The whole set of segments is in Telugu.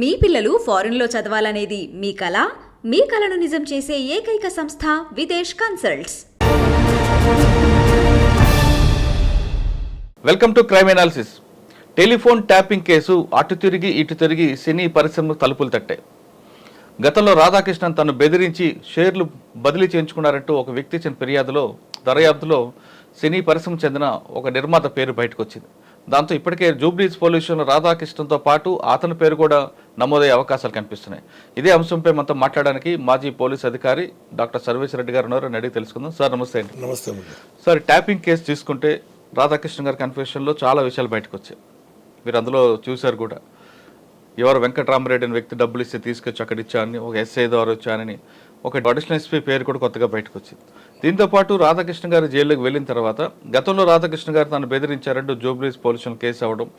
మీ పిల్లలు ఫారెన్లో చదవాలనేది మీ కల మీ కలను నిజం చేసే ఏకైక సంస్థ Videsh consults. Welcome to crime analysis. Telephone tapping case అటు తిరిగి ఇటు తిరిగి సినీ పరిశ్రమ తలుపులు తట్టాయి గతంలో రాధాకృష్ణన్ తను బెదిరించి షేర్లు బదిలీ చేయించుకున్నారంటూ ఒక వ్యక్తి ఇచ్చిన ఫిర్యాదులో దర్యాప్తులో సినీ పరిశ్రమ చెందిన ఒక నిర్మాత పేరు బయటకు వచ్చింది దాంతో ఇప్పటికే జూబ్లీస్ పొల్యూషన్ రాధాకృష్ణన్తో పాటు అతని పేరు కూడా నమోదయ్యే అవకాశాలు కనిపిస్తున్నాయి. ఇదే అంశంపై మనతో మాట్లాడడానికి మాజీ పోలీస్ అధికారి డాక్టర్ సర్వేశ్ రెడ్డి గారు ఉన్నారు అడిగి తెలుసుకుందాం. సార్ నమస్తే అండి. నమస్తే సార్ ట్యాపింగ్ కేసు తీసుకుంటే రాధాకృష్ణ గారి కన్ఫెషన్లో చాలా విషయాలు బయటకు వచ్చాయి. మీరు అందులో చూశారు కూడా. ఎవరు వెంకటరామరెడ్డి అనే వ్యక్తి డబ్బులు ఇస్తే తీసుకొచ్చి అక్కడ ఇచ్చానని ఒక ఎస్ఐ ద్వారా వచ్చానని ఒక అడిషనల్ ఎస్పీ పేరు కూడా కొత్తగా బయటకు వచ్చింది. దీంతో పాటు రాధాకృష్ణ గారు జైల్లోకి వెళ్ళిన తర్వాత గతంలో రాధాకృష్ణ గారు తను బెదిరించారంటూ జూబ్లీస్ పోలీసులు కేసు అవ్వడం.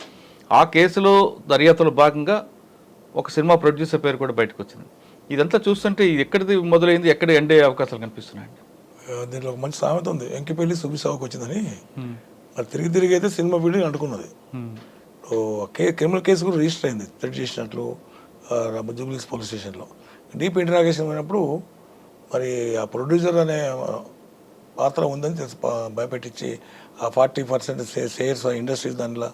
ఆ కేసులో దర్యాప్తులో భాగంగా ఒక సినిమా ప్రొడ్యూసర్ పేరు కూడా బయటకు వచ్చింది. ఇదంతా చూస్తుంటే ఎక్కడిది మొదలైంది ఎక్కడ ఎండే అవకాశాలు కనిపిస్తున్నాయండి? ఆ, దీంట్లో ఒక మంచి సామెత ఉంది. ఎంకిపల్లి సుబిసావుకు వచ్చిందని. మరి తిరిగి తిరిగి అయితే సినిమా బిల్డింగ్ అంటుకున్నది. కే క్రిమినల్ కేసు కూడా రిజిస్టర్ అయింది థ్రెడ్ చేసినట్లు జూబ్లీస్ పోలీస్ స్టేషన్లో. డీప్ ఇంటరాగేషన్ అయినప్పుడు మరి ఆ ప్రొడ్యూసర్ అనే పాత్ర ఉందని తెలిసి. భయపెట్టించి ఆ ఫార్టీ పర్సెంట్ షేర్స్ ఇండస్ట్రీస్ దాంట్లో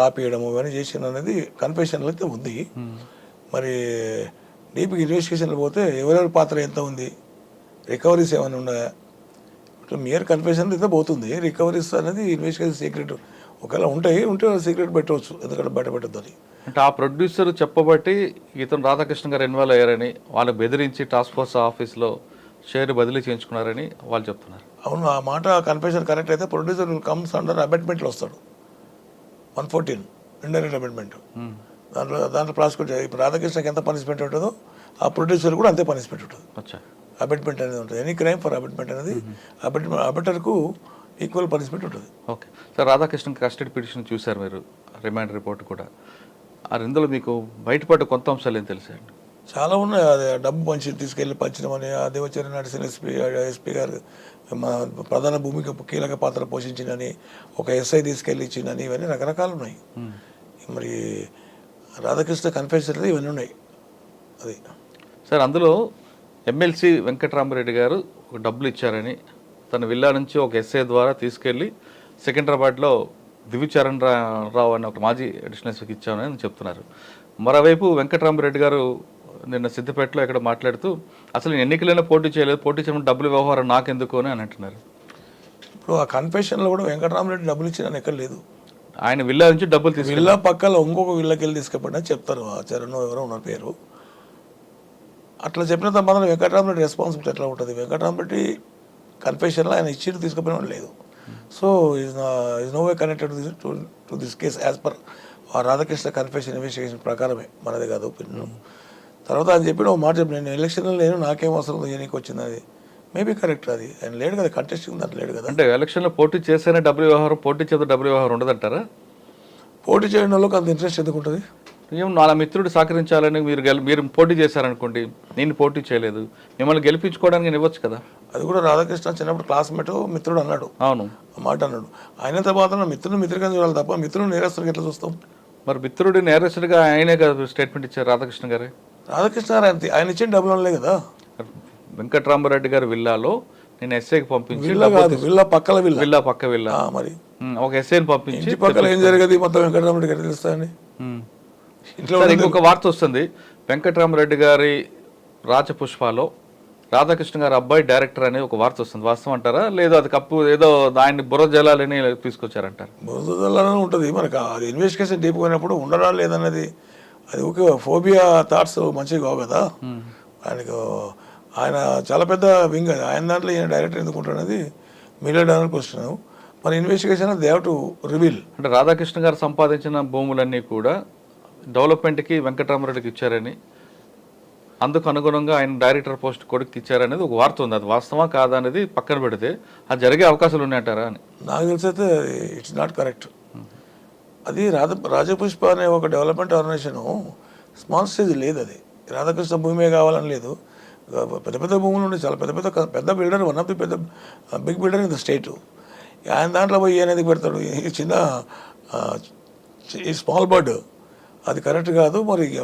రాపియడము ఇవన్నీ చేసిన అనేది కన్ఫెషన్లో అయితే ఉంది. మరి డీపీకి ఇన్వెస్టిగేషన్లో పోతే ఎవరెవరి పాత్ర ఎంత ఉంది? రికవరీస్ ఏమైనా ఉన్నాయా? ఇప్పుడు మియర్ కన్ఫెషన్ అయితే పోతుంది. రికవరీస్ అనేది ఇన్వెస్టిగేషన్ సీక్రెట్. ఒకవేళ ఉంటాయి ఉంటే సీక్రెట్ పెట్టవచ్చు. ఎందుకంటే బయట పెట్టద్దని. అంటే ఆ ప్రొడ్యూసర్ చెప్పబట్టి ఇతను రాధాకృష్ణ గారు ఇన్వాల్వ్ అయ్యారని వాళ్ళు బెదిరించి టాస్క్ ఫోర్స్ ఆఫీస్లో షేర్ బదిలీ చేయించుకున్నారని వాళ్ళు చెప్తున్నారు. అవును ఆ మాట కన్ఫెషన్ కరెక్ట్ అయితే ప్రొడ్యూసర్ కమ్స్ అండర్ అబెట్మెంట్లో వస్తాడు. వన్ ఫోర్టీన్ ఇండైరెక్ట్ అబెట్మెంట్ దాంట్లో దాంట్లో ప్రాసిక్యూట్ ఇప్పుడు రాధాకృష్ణకి ఎంత పనిష్మెంట్ ఉంటుందో ఆ ప్రొడ్యూసర్ కూడా అంతే పనిష్మెంట్ ఉంటుంది. అబెట్మెంట్ అనేది ఉంటుంది. ఎనీ క్రైమ్ ఫర్ అబెట్మెంట్ అనేది అబెట్మెంట్ అబెటర్కు ఈక్వల్ పనిష్మెంట్ ఉంటుంది. Okay. Sir Radhakrishna custody petition చూశారు మీరు రిమాండ్ రిపోర్ట్ కూడా. ఆ ఇందులో మీకు బయటపడ్డ కొంత అంశాలు ఏం తెలుసండి చాలా ఉన్నాయి. అది డబ్బు పంచి తీసుకెళ్ళి పంచడమని ఆ దేవచర్య నడిచిన ఎస్పీ ఎస్పీ గారు ప్రధాన భూమిక కీలక పాత్ర పోషించిందని ఒక ఎస్ఐ తీసుకెళ్ళి ఇచ్చిందని ఇవన్నీ రకరకాలు ఉన్నాయి. మరి రాధాకృష్ణ కన్ఫెషన్ ఇవన్నీ ఉన్నాయి. అది. సార్ అందులో ఎమ్మెల్సీ వెంకటరామరెడ్డి గారు ఒక డబ్బులు ఇచ్చారని తన విల్లా నుంచి ఒక ఎస్ఐ ద్వారా తీసుకెళ్ళి సికింద్రాబాద్లో దివిచరణ్ రావు అని ఒక మాజీ అడిషనల్ ఎస్పీకి ఇచ్చామని చెప్తున్నారు. మరోవైపు వెంకటరామరెడ్డి గారు నిన్న సిద్దిపేటలో ఇక్కడ మాట్లాడుతూ అసలు నేను ఎన్నికలైనా పోటీ చేయలేదు పోటీ చేయడం డబ్బులు వ్యవహారం నాకెందుకు అని అని అంటున్నారు. ఇప్పుడు ఆ కన్ఫెషన్లో కూడా వెంకటరామరెడ్డి డబ్బులు ఇచ్చిన ఎక్కడ లేదు. ఆయన విల్లా నుంచి డబ్బులు తీసుకు విల్లా పక్కల ఇంకొక విల్లకి వెళ్ళి తీసుకుపోయినా చెప్తారు ఆ చరణ్ ఎవరో ఉన్నారు పేరు. అట్లా చెప్పిన తర్వాత వెంకటరామరెడ్డి రెస్పాన్సిబిలిటీ ఎట్లా ఉంటుంది? వెంకటరామరెడ్డి కన్ఫెషన్లో ఆయన ఇచ్చి తీసుకుపోయిన లేదు. So is is no way connected to to this case as per ఆ రాధాకృష్ణ కన్ఫెషన్ ఇన్వెస్టిగేషన్ ప్రకారమే. మనది కాదు ఒపీనియన్ తర్వాత ఆయన చెప్పిన ఒక మాట చెప్పి నేను ఎలక్షన్లో లేను నాకేం అవసరం నీకు వచ్చింది అది. మేబీ కరెక్ట్ అది. ఆయన లేడు కదా కంటెస్టింగ్ దాంట్లో లేడు కదా. అంటే ఎలక్షన్లో పోటీ చేస్తేనే డబ్బులు వ్యవహారం పోటీ చేస్తే డబ్బులు వ్యవహారం ఉండదంటారా? పోటీ చేయడం వాళ్ళకి అంత ఇంట్రెస్ట్ ఎందుకు ఉంటుంది? ఏం నా మిత్రుడు సహకరించాలని మీరు గెల మీరు పోటీ చేశారనుకోండి నేను పోటీ చేయలేదు. మిమ్మల్ని గెలిపించుకోవడానికి నేను ఇవ్వచ్చు కదా? అది కూడా రాధాకృష్ణ చిన్నప్పుడు క్లాస్మేట్ మిత్రుడు అన్నాడు. అవును. ఆ మాట అన్నాడు. ఆయన తర్వాత నా మిత్రుని మిత్రుడిగా చూడాలి తప్ప మిత్రుడు నేరస్తుడికి ఎట్లా చూస్తాం? మరి మిత్రుడు నేరస్తుడిగా ఆయనే కదా స్టేట్మెంట్ ఇచ్చారు రాధాకృష్ణ గారే. రాధాకృష్ణ గారు ఆయన ఆయన ఇచ్చిన డబ్బులు అనలే కదా. వెంకట్రామరెడ్డి గారి విల్లాలో నేను ఎస్ఐకి పంపించి విల్ల కాదు విల్ల పక్కల విల్ల. విల్లా పక్క విల్లా. మరి. ఒక ఎస్ఐని పంపించి ఇంటి పక్కల ఏం జరిగేది? మొత్తం వెంకటరామరెడ్డి గారికి తెలుస్తాయండి ఉమ్. ఇంట్లో ఇంకొక వార్త వస్తుంది. వెంకటరామరెడ్డి గారి రాజపుష్పాలో రాధాకృష్ణ గారి అబ్బాయి డైరెక్టర్ అనే ఒక వార్త వస్తుంది. వాస్తవం అంటారా? లేదు అది కప్పు ఏదో ఆయన్ని బుర్ర జలాలని తీసుకొచ్చారంటారు. బురదలోనే ఉంటుంది. మనకు అది ఇన్వెస్టిగేషన్ డీప్ పోయినప్పుడు ఉండరా లేదన్నది అది ఒక ఫోబియా థాట్స్ మంచిగా కావు కదా. ఆయనకు ఆయన చాలా పెద్ద వింగ్ అది. ఆయన దాంట్లో ఈయన డైరెక్టర్ ఎందుకు ఉంటాడనేది మిలియన్ డాలర్ క్వశ్చన్. మన investigation they have to reveal. అంటే రాధాకృష్ణ గారు సంపాదించిన భూములన్నీ కూడా డెవలప్మెంట్కి వెంకటరామరెడ్డికి ఇచ్చారని అందుకు అనుగుణంగా ఆయన డైరెక్టర్ పోస్ట్ కొడుకు ఇచ్చారనేది ఒక వార్త ఉంది. అది వాస్తవా కాదా అనేది పక్కన పెడితే అది జరిగే అవకాశాలు ఉన్నాయంటారా అని. నాకు తెలిసి అయితే ఇట్స్ నాట్ కరెక్ట్ అది రాధ రాజపుష్ప అనే ఒక డెవలప్మెంట్ ఆర్గనైజేషన్ స్మాల్ స్టేజ్ లేదు అది. రాధాకృష్ణ భూమే కావాలని లేదు. పెద్ద పెద్ద భూములు ఉన్నాయి. చాలా పెద్ద పెద్ద పెద్ద బిల్డర్ వన్ ఆఫ్ ది పెద్ద big builder in the state ఆయన దాంట్లో పోయి అనేది పెడతాడు? ఈ చిన్న ఈ స్మాల్ బర్డ్ అది కరెక్ట్ కాదు. మరి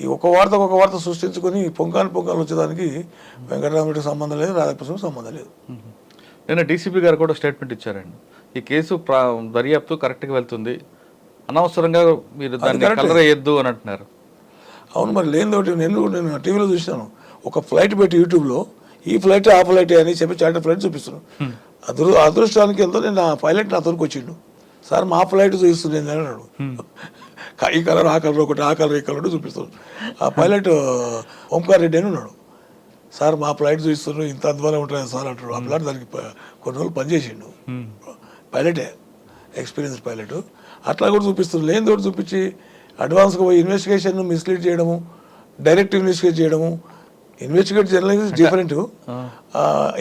ఈ ఒక వార్త ఒక వార్త సృష్టించుకొని పొంకాలు పొంకాలు వచ్చేదానికి వెంకటరామరెడ్డికి సంబంధం లేదు రాధాకృష్ణ సంబంధం లేదు. నిన్న డీసీపీ గారు కూడా స్టేట్మెంట్ ఇచ్చారండి. ఈ కేసు ప్రా- దర్యాప్తు కరెక్ట్గా వెళ్తుంది. అనవసరంగా మీరు దాన్ని. కలర్ వేయద్దు అని అంటున్నారు. అవును మరి లేని ఒకటి నేను నేను టీవీలో చూసాను ఒక ఫ్లైట్ పెట్టి యూట్యూబ్లో ఈ ఫ్లైట్ ఆ ఫ్లైట్ అని చెప్పి చార్టర్ ఫ్లైట్ చూపిస్తున్నాను అదృ అదృష్టానికి వెళ్తే నేను ఆ పైలట్ నా తోరికి వచ్చిండు. సార్ మా ఫ్లైట్ చూపిస్తుంది అని అన్నాడు. ఈ కలర్ ఆ కలర్ ఒకటి ఆ కలర్ ఈ కలర్ చూపిస్తున్నాడు. ఆ పైలట్ ఓంకార్ రెడ్డి అని ఉన్నాడు. సార్ మా ఫ్లైట్ చూపిస్తున్నారు ఇంత అద్భుతంగా ఉంటుంది సార్ అంటాడు. ఆ ఫ్లైట్ దానికి కొన్ని రోజులు పనిచేసిండు పైలటే ఎక్స్పీరియన్స్ పైలట్. అట్లా కూడా చూపిస్తుంది. లేని తోటి చూపించి అడ్వాన్స్గా పోయి ఇన్వెస్టిగేషన్ మిస్లీడ్ చేయడము డైరెక్ట్ ఇన్వెస్టిగేట్ చేయడము. ఇన్వెస్టిగేట్ జర్నలిజం డిఫరెంట్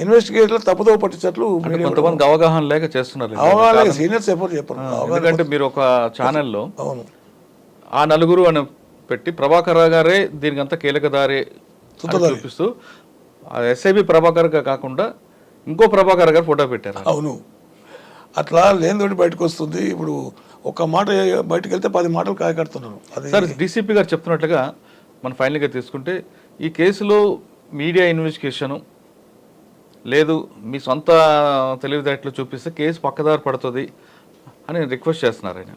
ఇన్వెస్టిగేట్లో తప్పుదో పట్టించట్లు కొంతమంది అవగాహన లేక చేస్తున్నారు. అవగాహన సీనియర్స్ చెప్పరు. చెప్పరు ఎందుకంటే మీరు ఒక ఛానల్లో అవును. ఆ నలుగురు అని పెట్టి ప్రభాకర్ రావు గారే దీనికంతా కీలకదారి చూపిస్తూ ఎస్ఐబి ప్రభాకర్ కాకుండా ఇంకో ప్రభాకర్ గారు ఫోటో పెట్టారు. అవును. అట్లా లేని తోటి బయటకు వస్తుంది. ఇప్పుడు ఒక మాట బయటకు వెళ్తే పది మాటలు కాయకడుతున్నారు. అది సార్ డీసీపీ గారు చెప్తున్నట్లుగా మనం ఫైనల్గా తీసుకుంటే ఈ కేసులో మీడియా ఇన్వెస్టిగేషను లేదు మీ సొంత తెలివితేటలు చూపిస్తే కేసు పక్కదారి పడుతుంది అని రిక్వెస్ట్ చేస్తున్నారు ఆయన.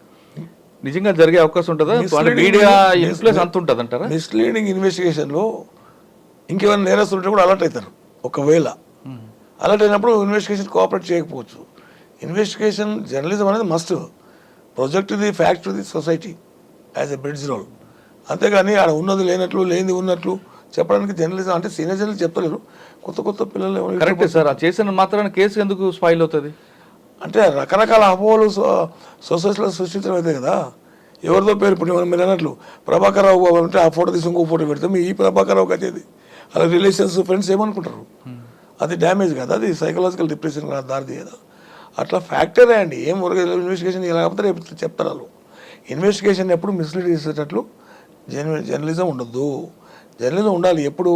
నిజంగా జరిగే అవకాశం ఉంటుందా? మీడియా ఇన్ఫ్లుయెన్స్ అంత ఉంటుంది అంటారా మిస్లీడింగ్ ఇన్వెస్టిగేషన్లో ఇంకేమైనా నేరస్తులు ఉంటే కూడా అలర్ట్ అవుతారు ఒకవేళ. అలర్ట్ అయినప్పుడు ఇన్వెస్టిగేషన్ కోఆపరేట్ చేయకపోవచ్చు. ఇన్వెస్టిగేషన్ జర్నలిజం అనేది must project the fact the society as a bridge role. అంతేగాని ఆడ ఉన్నది లేనట్లు లేనిది ఉన్నట్లు చెప్పడానికి జర్నలిజం అంటే సీనియర్ జర్నలిస్ట్ చెప్తలేరు. కొత్త కొత్త పిల్లలు కరెక్టే సార్ ఆ చేసిన మాత్రాన కేసు ఎందుకు స్పాయిల్ అవుతుంది? అంటే రకరకాల అపోహలు సొసైటీలో సృష్టించడం అయితే కదా. ఎవరిదో పేరు ఇప్పుడు మనం మీరు అన్నట్లు ప్రభాకర్ రావు అంటే ఆ ఫోటో తీసి ఇంకో ఫోటో పెడితే మీ ఈ ప్రభాకర్ రావు వచ్చేది అలా రిలేషన్స్ ఫ్రెండ్స్ ఏమనుకుంటారు? అది డ్యామేజ్ కదా అది సైకలాజికల్ డిప్రెషన్ దారి తీయదా? అట్లా ఫ్యాక్టరే అండి. ఏం ఇన్వెస్టిగేషన్ ఇలా కాకపోతే రేపు చెప్తారు వాళ్ళు. ఇన్వెస్టిగేషన్ ఎప్పుడు మిస్లీడ్ చేసేటట్లు జర్న జర్నలిజం ఉండొద్దు జర్నలిజం ఉండాలి. ఎప్పుడు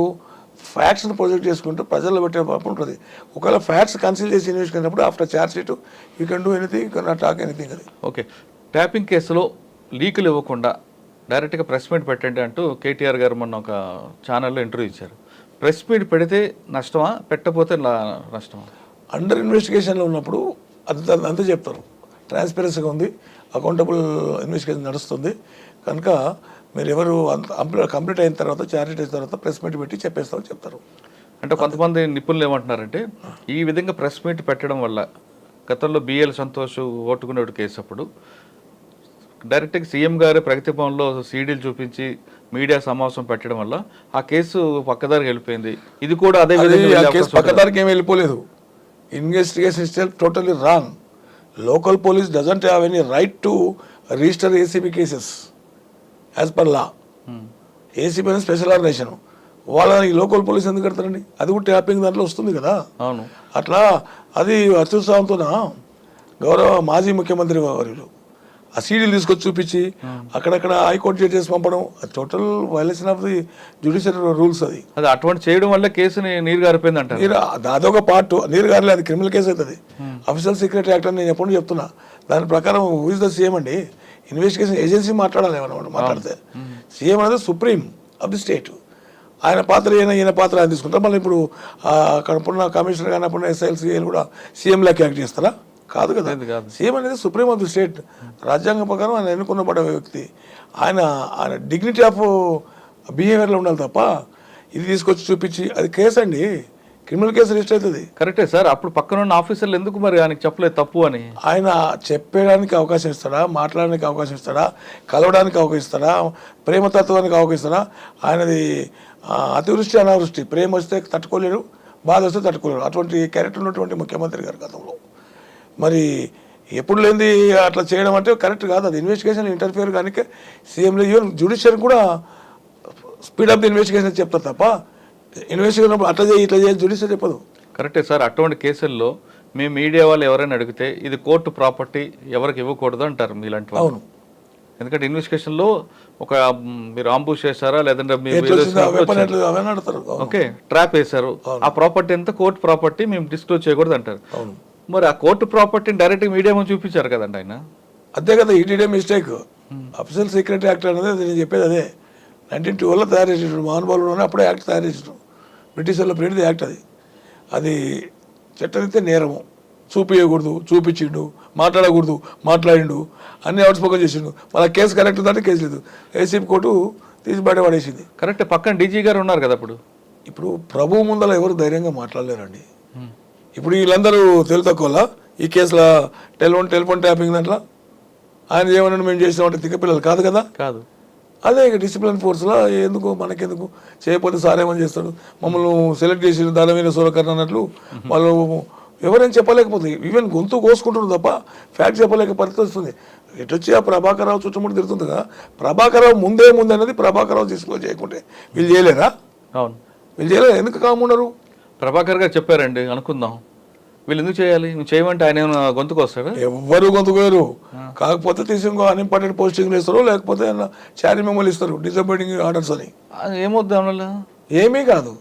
ఫ్యాక్ట్స్ని ప్రొజెక్ట్ చేసుకుంటూ ప్రజల్లో పెట్టే పాపం ఉంటుంది. ఒకవేళ ఫ్యాక్ట్స్ కన్సిల్ చేసి ఇన్వెస్ట్ అయినప్పుడు after charge sheet you can do anything you can talk anything అది. ఓకే ట్యాపింగ్ కేసులో లీకులు ఇవ్వకుండా డైరెక్ట్గా ప్రెస్ మీట్ పెట్టండి అంటూ కేటీఆర్ గారు మొన్న ఒక ఛానల్లో ఇంటర్వ్యూ ఇచ్చారు. ప్రెస్ మీట్ పెడితే నష్టమా? పెట్టకపోతే నష్టమా? అండర్ ఇన్వెస్టిగేషన్లో ఉన్నప్పుడు అంత అంతే చెప్తారు. ట్రాన్స్పరెన్సీగా ఉంది అకౌంటబుల్ ఇన్వెస్టిగేషన్ నడుస్తుంది. కనుక మీరు ఎవరు అంత కంప్లీట్ అయిన తర్వాత ఛార్జ్ అయిన తర్వాత ప్రెస్ మీట్ పెట్టి చెప్పేస్తామని చెప్తారు. అంటే కొంతమంది నిపుణులు ఏమంటున్నారంటే ఈ విధంగా ప్రెస్ మీట్ పెట్టడం వల్ల గతంలో బిఎల్ సంతోష్ ఓటుకునేవాడు కేసు అప్పుడు. డైరెక్ట్గా సీఎం గారి ప్రగతి భవన్లో సీడీలు చూపించి మీడియా సమావేశం పెట్టడం వల్ల ఆ కేసు పక్కదారికి వెళ్ళిపోయింది. ఇది కూడా అదే విధంగా? పక్కదారికి ఏమి వెళ్ళిపోలేదు. Investigation still totally wrong local police doesn't have any right to register ACB cases as per law ACB అనేది స్పెషల్ ఆర్గనైజేషన్ వాళ్ళ ఈ లోకల్ పోలీస్ ఎందుకు కడతారండి? అది కూడా ట్యాపింగ్ దాంట్లో వస్తుంది కదా. అవును. అట్లా అది అత్యుత్సాహంతోన గౌరవ మాజీ ముఖ్యమంత్రి వర్యులు ఆ సీడీలు తీసుకొచ్చి చూపించి అక్కడక్కడ హైకోర్టు జడ్జెస్ పంపడం total violation of the judicial rules అది. అది అటువంటి చేయడం వల్ల కేసుని నీరు గారిపోయింది నీరు అదొక పార్ట్ నీరు గారిలే అది క్రిమినల్ కేసు అవుతుంది. అఫీషియల్ సీక్రెట్ యాక్ట్ అని నేను ఎప్పుడు చెప్తున్నా. దాని ప్రకారం ఊజ్ ద సీఎం అండి? ఇన్వెస్టిగేషన్ ఏజెన్సీ మాట్లాడాలి ఏమన్నా మాట్లాడితే. సీఎం అనేది సుప్రీం ఆఫ్ ది స్టేట్ ఆయన పాత్ర ఈయన ఈయన పాత్ర ఆయన తీసుకుంటారు. మళ్ళీ ఇప్పుడు అక్కడ ఉన్న కమిషనర్ కానీ అప్పుడు ఎస్ఐఎల్ సిఎల్ కూడా సీఎం లాగా యాక్ట్ చేస్తారా? కాదు కదా. సీఎం అనేది సుప్రీం ఆఫ్ ది స్టేట్. రాజ్యాంగం ప్రకారం ఆయన ఎన్నుకున్నబడ్డ వ్యక్తి. ఆయన ఆయన డిగ్నిటీ ఆఫ్ బిహేవియర్లో ఉండాలి తప్ప ఇది తీసుకొచ్చి చూపించి అది కేసు అండి. క్రిమినల్ కేసు రిజిస్టర్ అవుతుంది. కరెక్టే సార్ అప్పుడు పక్కన ఉన్న ఆఫీసర్లు ఎందుకు మరి ఆయనకి చెప్పలేదు తప్పు అని? ఆయన చెప్పడానికి అవకాశం ఇస్తాడా? మాట్లాడడానికి అవకాశం ఇస్తాడా? కలవడానికి అవకాశం ఇస్తాడా? ప్రేమతత్వానికి అవకాశం ఇస్తాడా? ఆయనది అతివృష్టి అనావృష్టి. ప్రేమ వస్తే తట్టుకోలేరు బాధ వస్తే తట్టుకోలేరు. అటువంటి క్యారెక్టర్ ఉన్నటువంటి ముఖ్యమంత్రి గారు గతంలో. మరి ఎప్పుడు లేనిది అట్లా చేయడం అంటే కరెక్ట్ కాదు. అది ఇన్వెస్టిగేషన్ ఇంటర్ఫియర్ కానీ సీఎంలో ఈవెన్ జ్యుడిషియర్ కూడా స్పీడ్ అప్ ది ఇన్వెస్టిగేషన్ చెప్తారు తప్ప ఇన్వెస్టిగేషన్ అట్లా చేయి ఇట్లా చేయి జ్యుడిషియర్ చెప్పదు. కరెక్టే సార్. అటువంటి కేసుల్లో మేము మీడియా వాళ్ళు ఎవరైనా అడిగితే ఇది కోర్టు ప్రాపర్టీ ఎవరికి ఇవ్వకూడదు అంటారు మీలాంటి అవును. ఎందుకంటే ఇన్వెస్టిగేషన్లో ఒక మ్, మీరు ఆంబుష్ చేశారా? లేదంటే మీ. ఓకే. ట్రాప్ వేశారు. ఆ ప్రాపర్టీ ఎంత కోర్టు ప్రాపర్టీ మేము డిస్క్లోజ్ చేయకూడదు అంటారు. అవును. మరి ఆ కోర్టు ప్రాపర్టీని డైరెక్ట్ మీడియా ముందు చూపించారు కదండి ఆయన? అంతే కదా ఈ డిడే మిస్టేక్. అఫీషియల్ సీక్రెట్ యాక్ట్ అనేది నేను చెప్పేది అదే. నైన్టీన్ ట్వెల్వ్లో తయారు చేసేటప్పుడు మహానుభావులు అప్పుడే యాక్ట్ తయారు చేసేటం బ్రిటిష్ వాళ్ళ ప్రింట్ యాక్ట్ అది. అది చట్టరీత్యా నేరము. చూపించకూడదు చూపించిండు మాట్లాడకూడదు మాట్లాడిండు అన్ని అవుట్స్పోకన్ చేసిండు. వాళ్ళ కేసు కరెక్ట్ ఉందంటే కేసు లేదు. ఏసీపీ కోర్టు తీసి బయట పడేసింది. కరెక్ట్ పక్కన డీజీ గారు ఉన్నారు కదా అప్పుడు? ఇప్పుడు ప్రభువు ముందర ఎవరు ధైర్యంగా మాట్లాడలేరండి. ఇప్పుడు వీళ్ళందరూ తెలుగు తక్కువ ఈ కేసులో టెలిఫోన్ టెలిఫోన్ ట్యాపింగ్ దాంట్లో? ఆయన ఏమన్నా మేము చేసినామంటే తిక్కపిల్లలు కాదు కదా? కాదు. అదే ఇక డిసిప్లిన్ ఫోర్స్లో? ఎందుకు? మనకెందుకు? చేయకపోతే సార్ ఏమని చేస్తాడు? మమ్మల్ని సెలెక్ట్ చేసి దానమైన సూరకర్ణ అన్నట్లు. వాళ్ళు ఎవరైనా చెప్పలేకపోతే ఈవెన్ గొంతు కోసుకుంటున్నారు తప్ప ఫ్యాక్ట్ చెప్పలేక పరిస్థితి వస్తుంది. ఎటొచ్చి ఆ ప్రభాకరరావు చుట్టుముట్టు తిరుగుతుందిగా ప్రభాకరరావు ముందే ముందు అనేది ప్రభాకరరావు తీసుకొని చేయకుంటే. వీళ్ళు చేయలేరా? అవును. వీళ్ళు చేయలేరు? ఎందుకు కామున్నారు? ప్రభాకర్ గారు చెప్పారండి అనుకుందాం. వీళ్ళు ఎందుకు చేయాలి? నువ్వు చేయమంటే ఆయన ఏమైనా గొంతుకు వస్తాడు? ఎవ్వరు గొంతుకోరు కాకపోతే తీసి ఇంకో అన్ఇంపార్టెంట్ పోస్టింగ్లు ఇస్తారు లేకపోతే చారీ మెమోలు ఇస్తారు డిసప్పాయింటింగ్ ఆర్డర్స్ అని. ఏమొద్దు దానివల్ల ఏమీ కాదు.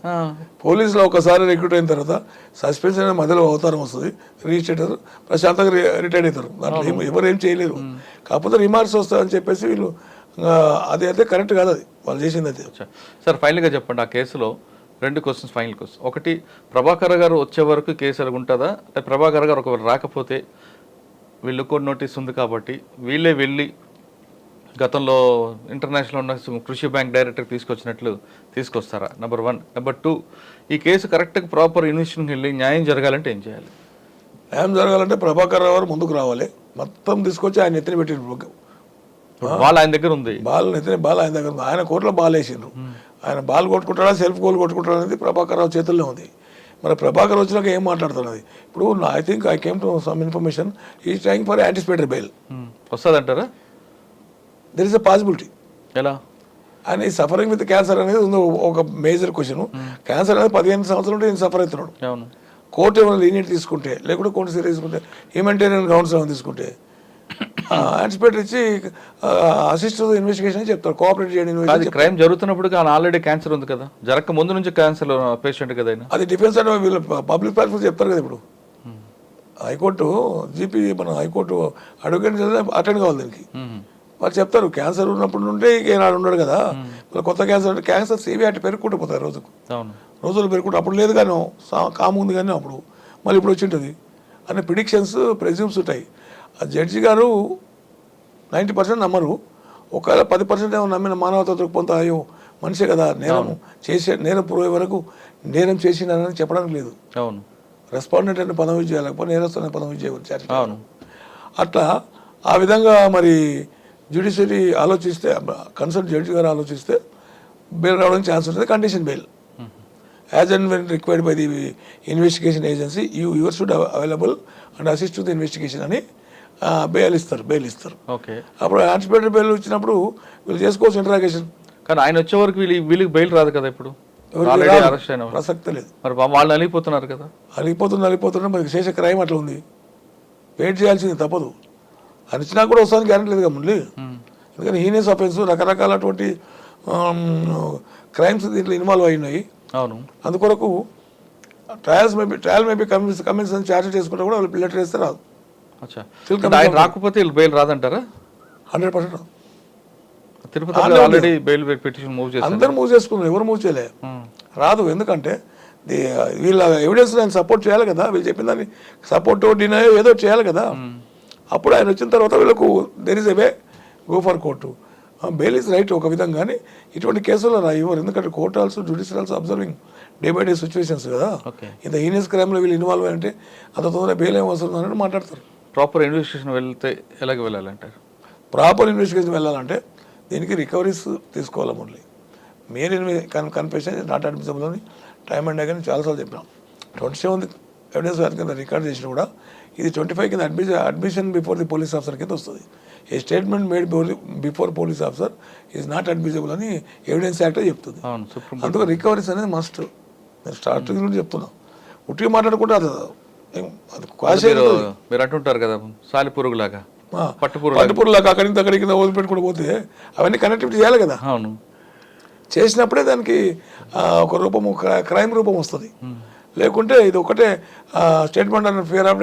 పోలీసులో ఒకసారి రిక్రూట్ అయిన తర్వాత సస్పెన్షన్ అనే మధ్యలో అవతారం వస్తుంది రిజిస్ట్రేటర్ ప్రశాంతంగా రి- రిటైర్డ్ అవుతారు. దాంట్లో ఎవరు ఏం చేయలేరు. కాకపోతే రిమార్క్స్ వస్తాయని చెప్పేసి వీళ్ళు అది అయితే కరెక్ట్ కాదు అది. వాళ్ళు చేసింది అయితే. సార్ ఫైనల్గా చెప్పండి ఆ కేసులో రెండు క్వశ్చన్స్ ఫైనల్ క్వశ్చన్ ఒకటి ప్రభాకర్ గారు వచ్చే వరకు కేసు ఉంటుందా? లేదా ప్రభాకర్ గారు ఒకవేళ రాకపోతే వీళ్ళు కోడ్ నోటీస్ ఉంది కాబట్టి వీళ్ళే వెళ్ళి గతంలో ఇంటర్నేషనల్ ఉన్న కృషి బ్యాంక్ డైరెక్టర్ తీసుకొచ్చినట్లు తీసుకొస్తారా? నెంబర్ వన్ నెంబర్ టూ ఈ కేసు కరెక్ట్గా ప్రాపర్ ఇన్వెస్టిగేషన్ వెళ్ళి న్యాయం జరగాలంటే ఏం చేయాలి? న్యాయం జరగాలంటే ప్రభాకర్ రావు గారు ముందుకు రావాలి. మొత్తం తీసుకొచ్చి ఆయన ఎత్తిన పెట్టిన ఇప్పుడు వాళ్ళు ఆయన దగ్గర ఉంది. బాల్ ఎత్తిన బాల్ ఆయన దగ్గర ఉంది. ఆయన కోర్టులో బాల్ వేసిండ్రు ఆయన బాల్ కొట్టుకుంటాడా సెల్ఫ్ గోల్ కొట్టుకుంటాడా అనేది ప్రభాకర్ రావు చేతుల్లో ఉంది. మరి ప్రభాకర్ వచ్చినాక ఏం మాట్లాడుతాడు అది ఇప్పుడు I think I came to some information ఈ ట్రైంగ్ ఫర్ యాంటిసిపేటరీ బెయిల్ వస్తుందంటారా? దెర్ ఇస్ అ పాసిబిలిటీ ఎలా? ఆయన ఈ సఫరింగ్ విత్ క్యాన్సర్ అనేది ఉంది ఒక మేజర్ క్వశ్చన్ క్యాన్సర్ అనేది పదిహేను సంవత్సరాల ఈయన సఫర్ అవుతున్నాడు. కోర్టు ఏమైనా లీనియట్ తీసుకుంటే లేకుంటే కోర్టు సీరియస్ తీసుకుంటే హ్యూమనిటేరియన్ గ్రౌండ్స్ ఏమైనా తీసుకుంటే యాంటిసిపేటరీ ఇచ్చి అసిస్ట్ ఇన్వెస్టిగేషన్ చెప్తారు. కోఆపరేట్ చేయండి అది క్రైమ్ జరుగుతున్నప్పుడు ఆయన ఆల్రెడీ క్యాన్సర్ ఉంది కదా. జరగక ముందు నుంచి క్యాన్సర్ పేషెంట్ కదా అది డిఫెన్స్ అంటే వీళ్ళు పబ్లిక్ ప్లాట్ఫామ్ చెప్తారు కదా ఇప్పుడు. హైకోర్టు జీపీ మన హైకోర్టు అడ్వకేట్ అటెండ్ కావాలి దీనికి. వాళ్ళు చెప్తారు క్యాన్సర్ ఉన్నప్పుడు నుండి ఈనాడు ఉన్నాడు కదా. కొత్త క్యాన్సర్ క్యాన్సర్ సేవి అటు పెరుగుకుంటూ పోతాయి రోజుకు. రోజులు పెరుగుకుంటూ అప్పుడు లేదు కానీ కాము ఉంది కానీ అప్పుడు. మళ్ళీ ఇప్పుడు వచ్చి ఉంటుంది అనే ప్రిడిక్షన్స్ ప్రెజ్యూమ్స్ ఉంటాయి. ఆ జడ్జి గారు నైంటీ పర్సెంట్ నమ్మరు. ఒకవేళ పది పర్సెంట్ ఏమో నమ్మిన మానవత దృక్పంతో అయ్యో మనిషే కదా నేరం చేసే నేరం పూర్వే వరకు నేరం చేసినానని చెప్పడానికి లేదు. అవును. రెస్పాండెంట్ అనే పదం యూజ్ చేయాలి లేకపోతే నేరస్తు అనే పదం యూజ్ చేయవచ్చు అవును. అట్లా ఆ విధంగా మరి జ్యుడిషియరీ ఆలోచిస్తే కన్సల్ట్ జడ్జి గారు ఆలోచిస్తే బెయిల్ రావడానికి ఛాన్స్ ఉంటుంది condition bail. As and when required by the investigation agency you your should available and assist to the investigation అని బెయిల్ ఇస్తారు బెయిల్ ఇస్తారు. ఓకే. అప్పుడు యాంటిసిపేటెడ్ బెయిల్ ఇచ్చినప్పుడు వీళ్ళు చేసుకోవచ్చు ఇంటరాగేషన్ కానీ ఆయన వచ్చే వరకు వీళ్ళు వీళ్ళకి బెయిల్ రాదు కదా ఇప్పుడు. అరెస్ట్ అయిన. ప్రసక్తి లేదు. మరి వాళ్ళు అలిగిపోతున్నారు కదా? అలిగిపోతుంది అలిగిపోతున్నా మనకి చేసే క్రైమ్ అట్లా ఉంది. వెయిట్ చేయాల్సింది తప్పదు. అనిచ్చినా కూడా వస్తాను గ్యారెంటీ లేదు కదా మురళి ఉమ్, ఎందుకని హీనియస్ అఫెన్స్ రకరకాలటువంటి క్రైమ్స్ దీంట్లో ఇన్వాల్వ్ అయినాయి. అవును. అందుకొరకు trials maybe trial maybe Cummins Cummins అని ఛార్జ్ చేసుకుంటే కూడా వాళ్ళు లెటర్ వేస్తే రాదు. ఆయన రాకపోతే వీళ్ళు bail రాదంటారా? Hundred percent Tirupati already bail petition move చేశారు. అందరు మూవ్ చేసుకున్నారు ఎవరు మూవ్ చేయలే. రాదు ఎందుకంటే వీళ్ళ ఎవిడెన్స్ ఆయన సపోర్ట్ చేయాలి కదా. వీళ్ళు చెప్పిన దాన్ని సపోర్ట్ డినై ఏదో చేయాలి కదా. అప్పుడు ఆయన వచ్చిన తర్వాత వీళ్ళకు there is a way go for court bail is right ఒక విధంగా కానీ ఇటువంటి కేసుల్లో రా ఇవ్వరు ఎందుకంటే court also judicial also observing day by day situations కదా ఇంత హీనియస్ క్రైమ్లో వీళ్ళు ఇన్వాల్వ్ అయ్యంటే అంత తొందరగా బెయిల్ ఏం అవసరం అని మాట్లాడతారు. ప్రాపర్ ఇన్వెస్టిగేషన్ వెళ్తే ఎలాగ వెళ్ళాలంటారు? ప్రాపర్ ఇన్వెస్టిగేషన్ వెళ్ళాలంటే దీనికి రికవరీస్ తీసుకోవాలి మురళి. మీరు కన్ఫెషన్ నాట్ అడ్మిసబుల్ అని టైం అండ్ అగైన్ చాలాసార్లు చెప్పినాం. ట్వంటీ సెవెంత్ ఎవిడెన్స్ కింద రికార్డ్ చేసినా కూడా ఇది ట్వంటీ ఫైవ్ కింద admission admission before the police officer కింద వస్తుంది. A statement made before police officer is not admissible అని ఎవిడెన్స్ యాక్ట్ చెప్తుంది. అందుకు రికవరీస్ అనేది మస్ట్ నేను స్టార్టింగ్ నుండి చెప్తున్నా. ఉట్టిగా మాట్లాడుకుంటే అది మీరు మీరు అంటుంటారు కదా సాలి పురుగులాగా పట్టు పురుగు పట్టుపురులాగా అక్కడి నుంచి అక్కడికి కింద వదిలిపెట్టుకుంటూ పోతే అవన్నీ కనెక్టివిటీ చేయాలి కదా. అవును. చేసినప్పుడే దానికి ఒక రూపము క్రైమ్ రూపం వస్తుంది. లేకుంటే ఇది ఒకటే స్టేట్మెంట్ అన్న fear of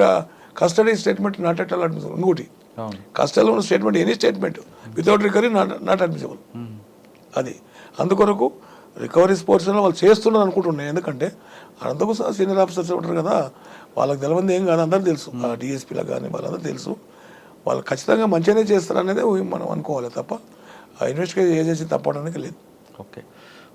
custody statement not at all admissible ఇంకోటి కస్టడీలో ఉన్న statement any statement without recovery not not admissible అది. అందుకొరకు రికవరీ స్పోర్ట్స్లో వాళ్ళు చేస్తున్నారు అనుకుంటున్నాను. ఎందుకంటే అంతకు సీనియర్ ఆఫీసర్స్ ఉంటారు కదా వాళ్ళకి తెలియంది ఏం కాదు అందరూ తెలుసు. డిఎస్పీలకు కానీ వాళ్ళందరూ తెలుసు. వాళ్ళు ఖచ్చితంగా మంచిగానే చేస్తారు అనేది మనం అనుకోవాలి తప్ప ఆ ఇన్వెస్టిగేట్ ఏజెన్సీ తప్పడానికి లేదు. ఓకే.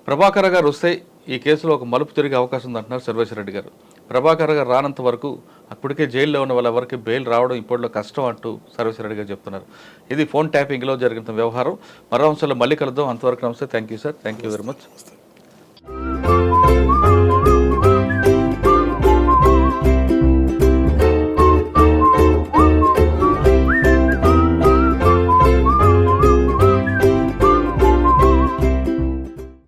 ప్రభాకర్ గారు వస్తే ఈ కేసులో ఒక మలుపు తిరిగే అవకాశం ఉందంటున్నారు సర్వేశ్వరరెడ్డి గారు. ప్రభాకర్ గారు రానంత వరకు అప్పటికే జైల్లో ఉన్న వాళ్ళ ఎవరికి బెయిల్ రావడం ఇప్పట్లో కష్టం అంటూ సర్వేశ్వరరెడ్డి గారు చెప్తున్నారు. ఇది ఫోన్ ట్యాపింగ్లో జరిగిన వ్యవహారం. మరో అంశాల్లో మళ్ళీ కలుద్దాం. అంతవరకు నమస్తే. Thank you sir. Thank you very much.